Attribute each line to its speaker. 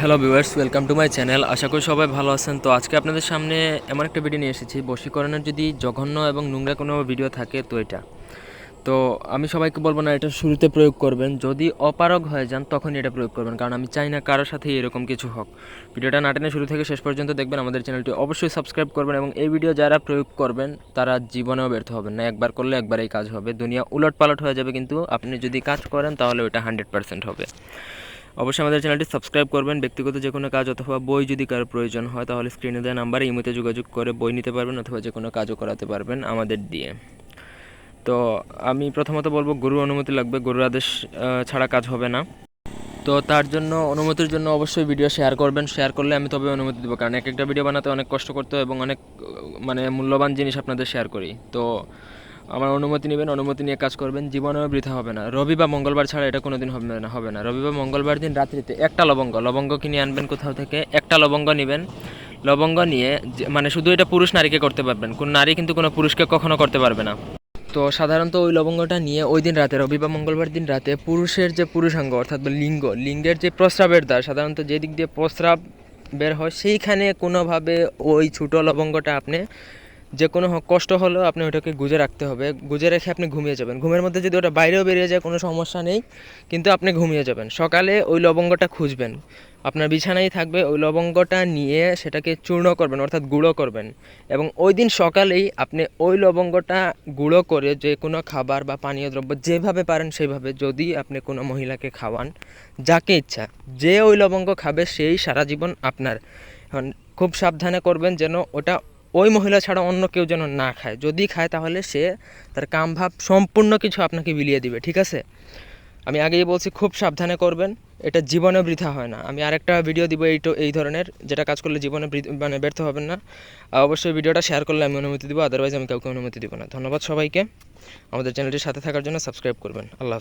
Speaker 1: Hello viewers welcome to my channel আশা করি সবাই ভালো আছেন। তো আজকে আপনাদের সামনে এমন একটা ভিডিও নিয়ে এসেছি। বশীকরণের যদি জঘন্য এবং নোংরা কোনো ভিডিও থাকে, তো এটা। তো আমি সবাইকে বলব না, এটা শুরুতে প্রয়োগ করবেন। যদি অপারগ হয়ে যান, তখনই এটা প্রয়োগ করবেন। কারণ আমি চাই না কারোর সাথে এরকম কিছু হোক। ভিডিওটা নাটেনে শুরু থেকে শেষ পর্যন্ত দেখবেন আমাদের চ্যানেলটি অবশ্যই সাবস্ক্রাইব করবেন এবং এই ভিডিও যারা প্রয়োগ করবেন, তারা জীবনেও ব্যর্থ হবেন না। একবার করলে একবারেই কাজ হবে। দুনিয়া উলট পালট হয়ে যাবে, কিন্তু আপনি যদি কাজ করেন, তাহলে ওটা হান্ড্রেড পার্সেন্ট হবে। অবশ্যই আমাদের চ্যানেলটি সাবস্ক্রাইব করবেন। ব্যক্তিগত যে কোনো কাজ অথবা বই যদি কারও প্রয়োজন হয়, তাহলে স্ক্রিনে দেওয়া নাম্বারে ইমোতে যোগাযোগ করে বই নিতে পারবেন অথবা যে কোনো কাজও করাতে পারবেন আমাদের দিয়ে। তো আমি প্রথমত বলব, গরুর অনুমতি লাগবে। গরুর আদেশ ছাড়া কাজ হবে না। তো তার জন্য, অনুমতির জন্য অবশ্যই ভিডিও শেয়ার করবেন। শেয়ার করলে আমি তবে অনুমতি দেবো। কারণ এক একটা ভিডিও বানাতে অনেক কষ্ট করতে হয় এবং অনেক মানে মূল্যবান জিনিস আপনাদের শেয়ার করি। তো আমার অনুমতি নেবেন, অনুমতি নিয়ে কাজ করবেন, জীবনেও বৃথা হবে না। রবি বা মঙ্গলবার ছাড়া এটা কোনোদিন হবে না হবে না। রবি বা মঙ্গলবার দিন রাত্রিতে একটা লবঙ্গ লবঙ্গ কিনে আনবেন কোথাও থেকে, একটা লবঙ্গ নেবেন। লবঙ্গ নিয়ে মানে শুধু এটা পুরুষ নারীকে করতে পারবেন, কোন নারী কিন্তু কোনো পুরুষকে কখনো করতে পারবে না। তো সাধারণত ওই লবঙ্গটা নিয়ে ওই দিন রাতে, রবি বা মঙ্গলবার দিন রাতে পুরুষের যে পুরুষাঙ্গ, অর্থাৎ লিঙ্গ, লিঙ্গের যে প্রস্রাবের দ্বার, সাধারণত যে দিক দিয়ে প্রস্রাব বের হয়, সেইখানে কোনোভাবে ওই ছোটো লবঙ্গটা আপনি যে কোনো কষ্ট হলেও আপনি ওটাকে গুজে রাখতে হবে। গুজে রেখে আপনি ঘুমিয়ে যাবেন। ঘুমের মধ্যে যদি ওটা বাইরেও বেরিয়ে যায়, কোনো সমস্যা নেই, কিন্তু আপনি ঘুমিয়ে যাবেন। সকালে ওই লবঙ্গটা খুঁজবেন। আপনার বিছানায় থাকবে, ওই লবঙ্গটা নিয়ে সেটাকে চূর্ণ করবেন, অর্থাৎ গুঁড়ো করবেন। এবং ওই দিন সকালেই আপনি ওই লবঙ্গটা গুঁড়ো করে যে কোনো খাবার বা পানীয় দ্রব্য যেভাবে পারেন সেভাবে, যদি আপনি কোনো মহিলাকে খাওয়ান, যাকে ইচ্ছা, যে ওই লবঙ্গ খাবে, সেই সারা জীবন আপনার। এখন খুব সাবধানে করবেন যেন ওটা ওই মহিলা ছাড়া অন্য কেউ যেন না খায়। যদি খায় তাহলে সে তার কামভাব সম্পূর্ণ কিছু আপনাকে বিলিয়ে দিবে, ঠিক আছে? আমি আগেই বলছি, খুব সাবধানে করবেন, এটা জীবনে বৃথা হয় না। আমি আরেকটা ভিডিও দিব এই এই ধরনের, যেটা কাজ করলে জীবনে মানে ব্যর্থ হবেন না। অবশ্যই ভিডিওটা শেয়ার করলে আমি অনুমতি দিব আদারওয়াইজ আমি কাউকে অনুমতি দিব না। ধন্যবাদ সবাইকে। আমাদের চ্যানেলটির সাথে থাকার জন্য সাবস্ক্রাইব করবেন। আল্লাহ।